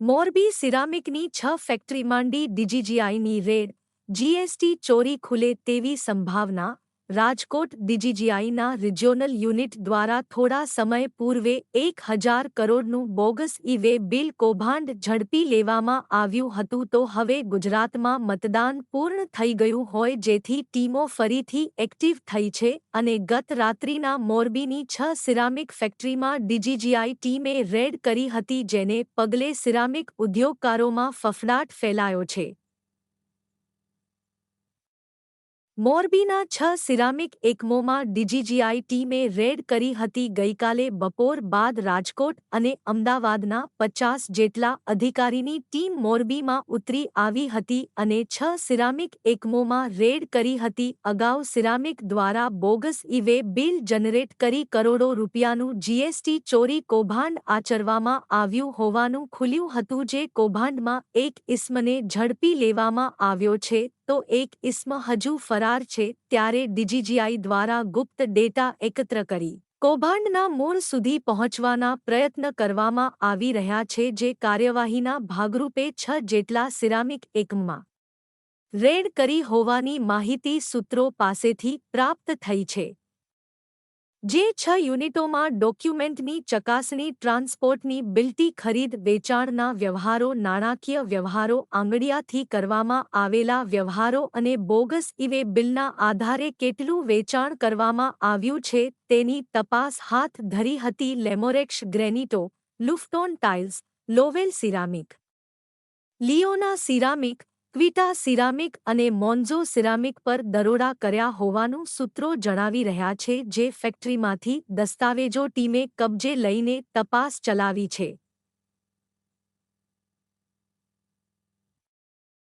મોરબી સિરામિકની છ ફેક્ટરી માંડી ડીજીજીઆઈની red GST ચોરી ખુલે તેવી સંભાવના રાજકોટ ડીજીજીઆઈના રિજિયોનલ યુનિટ દ્વારા થોડા સમય પૂર્વે એક હજાર કરોડનું બોગસ ઇવે બિલ કૌભાંડ ઝડપી લેવામાં આવ્યું હતું તો હવે ગુજરાતમાં મતદાન પૂર્ણ થઈ ગયું હોય જેથી ટીમો ફરીથી એક્ટિવ થઈ છે અને ગત રાત્રિના મોરબીની છ સિરામિક ફેક્ટરીમાં ડીજીજીઆઈ ટીમે રેડ કરી હતી જેને પગલે સિરામિક ઉદ્યોગકારોમાં ફફડાટ ફેલાયો છે. મોરબીના છ સિરામિક એકમોમાં ડીજીજીઆઈ ટીમે રેડ કરી હતી ગઈકાલે બપોર બાદ રાજકોટ અને અમદાવાદના પચાસ જેટલા અધિકારીની ટીમ મોરબીમાં ઉતરી આવી હતી અને છ સિરામિક એકમોમાં રેડ કરી હતી. અગાઉ સિરામિક દ્વારા બોગસ ઇવે બિલ જનરેટ કરી કરોડો રૂપિયાનું જીએસટી ચોરી કૌભાંડ આચરવામાં આવ્યું હોવાનું ખુલ્યું હતું જે કૌભાંડમાં એક ઇસ્મને ઝડપી લેવામાં આવ્યો છે. તો એક ઇસ્મ હજુ ફરાર છે ત્યારે ડીજીજીઆઈ દ્વારા ગુપ્ત ડેટા એકત્ર કરી. કૌભાંડના મૂળ સુધી પહોંચવાના પ્રયત્ન કરવામાં આવી રહ્યા છે જે કાર્યવાહીના ભાગરૂપે છ જેટલા સિરામિક એકમમાં રેડ કરી હોવાની માહિતી સૂત્રો પાસેથી પ્રાપ્ત થઈ છે. જે છ યુનિટોમાં ડોક્યુમેન્ટની ચકાસણી, ટ્રાન્સપોર્ટની બિલ્ટી ખરીદ, વેચાણના વ્યવહારો, નાણાકીય વ્યવહારો આંગડિયાથી કરવામાં આવેલા વ્યવહારો અને બોગસ ઇવે બિલના આધારે કેટલું વેચાણ કરવામાં આવ્યું છે તેની તપાસ હાથ ધરી હતી Lemorex Granito, Lufton tiles, Lovel ceramic. Leona ceramic Quita ceramic અને મોન્ઝો સિરામિક પર દરોડા કર્યા હોવાનું સૂત્રો જણાવી રહ્યા છે, જે ફેક્ટરીમાંથી દસ્તાવેજો ટીમે કબજે લઈને તપાસ ચલાવી છે.